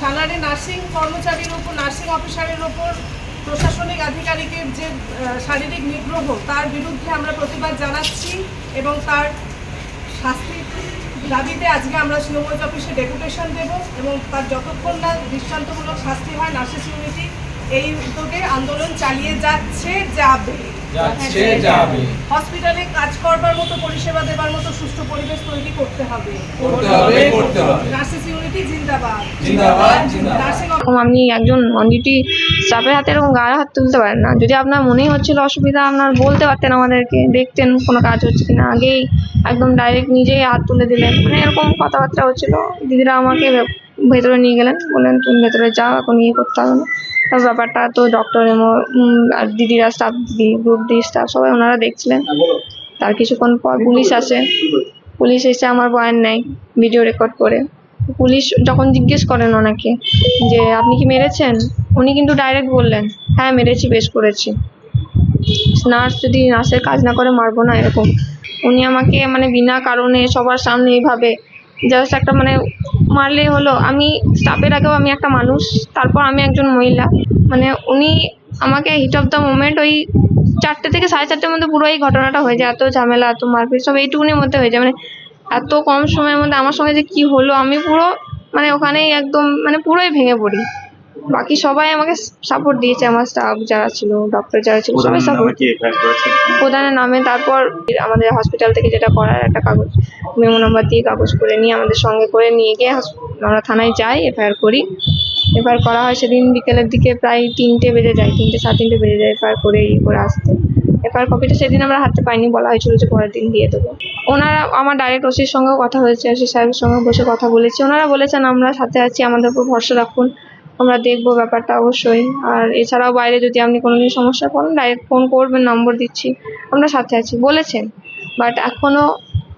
সালারে nursing কর্মচারীর উপর nursing অফিসারের উপর প্রশাসনিক আধিকারিকের যে শারীরিক নিগ্রহ তার বিরুদ্ধে আমরা প্রতিবাদ জানাচ্ছি এবং তার শাস্তির দাবিতে আজকে আমরা শিওমজ অফিসে ডেপুটেশন দেব এবং তার যতক্ষণ না দৃষ্টান্তমূলক শাস্তি হয় নার্সিস ইউনিটি এই উদ্যোগে আন্দোলন চালিয়ে যাচ্ছে যাবে। যাচ্ছে হসপিটালে কাজ করবার মতো পরিষেবা দেবার মতো সুষ্ঠু পরিবেশ তৈরি করতে হবে। নার্সিস আপনি একজন অন ডিউটি স্টাফের হাতে এরকম গায়ে হাত তুলতে পারেন না। যদি আপনার মনেই হচ্ছিল অসুবিধা আপনার বলতে পারতেন আমাদেরকে দেখতেন কোনো কাজ হচ্ছে কিনা আগেই একদম ডাইরেক্ট নিজেই হাত তুলে দিলেন। মানে এরকম কথাবার্তা হচ্ছিল। দিদিরা আমাকে ভেতরে নিয়ে গেলেন বললেন তুমি ভেতরে যাও এখন ইয়ে করতে হবে না। তার ব্যাপারটা তো ডক্টর এমো আর দিদিরা স্টাফ দিদি গ্রুপ ডি স্টাফ সবাই ওনারা দেখছিলেন। তার কিছুক্ষণ পর পুলিশ আসে। পুলিশ এসে আমার বয়ান নেয় ভিডিও রেকর্ড করে। পুলিশ যখন জিজ্ঞেস করেন ওনাকে যে, আপনি কি মেরেছেন? উনি কিন্তু ডাইরেক্ট বললেন হ্যাঁ মেরেছি, বেশ করেছি। নার্স যদি নার্সের কাজ না করে, মারবো না এরকম। উনি আমাকে মানে বিনা কারণে সবার সামনে এইভাবে জাস্ট একটা মানে মারলে হলো, আমি স্টাফের আগেও আমি একটা মানুষ, তারপর আমি একজন মহিলা। মানে উনি আমাকে হিট অফ দ্য মোমেন্ট ওই চারটে থেকে সাড়ে চারটের মধ্যে পুরো এই ঘটনাটা হয়ে যায়, এত ঝামেলা, এত মারপিট, সব এইটুকুনির মধ্যে হয়ে যায়। মানে এত কম সময়ের মধ্যে আমার সঙ্গে যে কি হলো আমি পুরো মানে ওখানেই একদম মানে পুরোই ভেঙে পড়ি। বাকি সবাই আমাকে সাপোর্ট দিয়েছে আমার স্টাফ যারা ছিল ডক্টর যারা ছিল সবাই সাপোর্ট প্রধানের নামে। তারপর আমাদের হসপিটাল থেকে যেটা করার একটা কাগজ মেমো নাম্বার দিয়ে কাগজ করে নিয়ে আমাদের সঙ্গে করে নিয়ে গিয়ে আমরা থানায় যাই এফআইআর করি। এফআইআর করা হয় সেদিন বিকেলের দিকে প্রায় তিনটে বেজে যায় তিনটে সাড়ে তিনটে বেজে যায় এফআইআর করে ইয়ে করে আসতে। এফআইআর কপিটা সেদিন আমরা হাতে পাইনি, বলা হয়েছিল যে পরের দিন দিয়ে দেবো। ওনারা, আমার ডাইরেক্ট ওসির সঙ্গেও কথা হয়েছে, ওসি সাহেবের সঙ্গে বসে কথা বলেছি। ওনারা বলেছেন, আমরা সাথে আছি, আমাদের উপর ভরসা রাখুন, আমরা দেখব ব্যাপারটা অবশ্যই। আর এছাড়াও বাইরে যদি আপনি কোনোদিন সমস্যা পড়েন ডাইরেক্ট ফোন করবেন নম্বর দিচ্ছি, আমরা সাথে আছি। বলেছেন বাট এখনও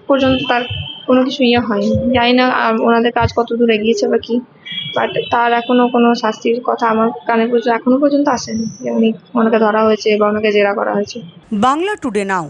পর্যন্ত তার কোনো কিছু ইয়ে হয়নি। জানি না ওনাদের কাজ কত দূর এগিয়েছে বা কি। বাট তার এখনও কোনো শাস্তির কথা আমার কানে পর্যন্ত, এখনও পর্যন্ত আসেনি। উনি ওনাকে ধরা হয়েছে বা ওনাকে জেরা করা হয়েছে। বাংলা টুডে নাও